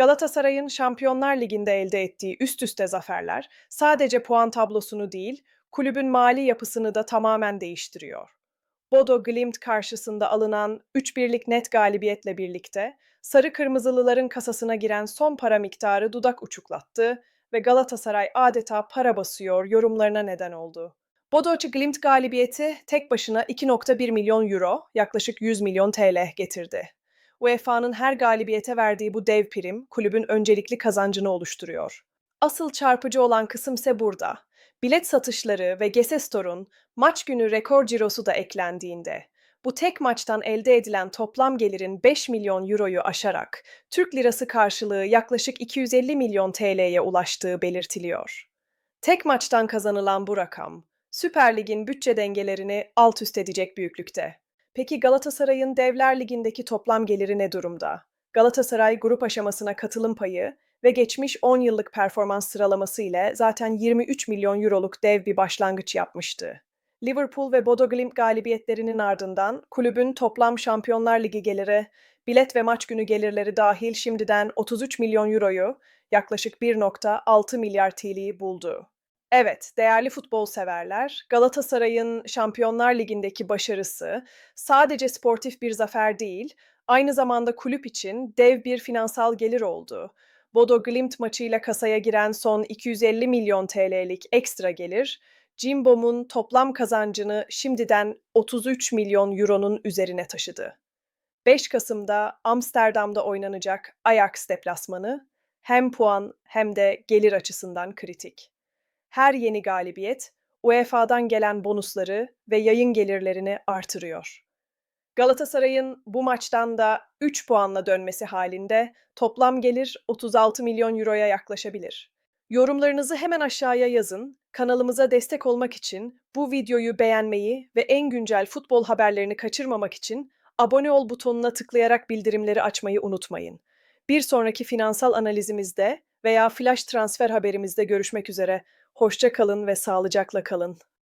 Galatasaray'ın Şampiyonlar Ligi'nde elde ettiği üst üste zaferler sadece puan tablosunu değil, kulübün mali yapısını da tamamen değiştiriyor. Bodo Glimt karşısında alınan 3-1'lik net galibiyetle birlikte sarı kırmızılıların kasasına giren son para miktarı dudak uçuklattı ve Galatasaray adeta para basıyor yorumlarına neden oldu. Bodo Glimt galibiyeti tek başına 2.1 milyon euro, yaklaşık 100 milyon TL getirdi. UEFA'nın her galibiyete verdiği bu dev prim kulübün öncelikli kazancını oluşturuyor. Asıl çarpıcı olan kısımse burada. Bilet satışları ve Gesestor'un maç günü rekor cirosu da eklendiğinde bu tek maçtan elde edilen toplam gelirin 5 milyon euroyu aşarak Türk lirası karşılığı yaklaşık 250 milyon TL'ye ulaştığı belirtiliyor. Tek maçtan kazanılan bu rakam Süper Lig'in bütçe dengelerini alt üst edecek büyüklükte. Peki Galatasaray'ın Devler Ligi'ndeki toplam geliri ne durumda? Galatasaray grup aşamasına katılım payı ve geçmiş 10 yıllık performans sıralaması ile zaten 23 milyon euroluk dev bir başlangıç yapmıştı. Liverpool ve Bodo Glimt galibiyetlerinin ardından kulübün toplam Şampiyonlar Ligi geliri, bilet ve maç günü gelirleri dahil şimdiden 33 milyon euroyu, yaklaşık 1.6 milyar TL'yi buldu. Evet, değerli futbol severler, Galatasaray'ın Şampiyonlar Ligi'ndeki başarısı sadece sportif bir zafer değil, aynı zamanda kulüp için dev bir finansal gelir oldu. Bodo Glimt maçıyla kasaya giren son 250 milyon TL'lik ekstra gelir, Cimbom'un toplam kazancını şimdiden 33 milyon euronun üzerine taşıdı. 5 Kasım'da Amsterdam'da oynanacak Ajax deplasmanı hem puan hem de gelir açısından kritik. Her yeni galibiyet UEFA'dan gelen bonusları ve yayın gelirlerini artırıyor. Galatasaray'ın bu maçtan da 3 puanla dönmesi halinde toplam gelir 36 milyon euroya yaklaşabilir. Yorumlarınızı hemen aşağıya yazın. Kanalımıza destek olmak için bu videoyu beğenmeyi ve en güncel futbol haberlerini kaçırmamak için abone ol butonuna tıklayarak bildirimleri açmayı unutmayın. Bir sonraki finansal analizimizde veya flash transfer haberimizde görüşmek üzere. Hoşça kalın ve sağlıcakla kalın.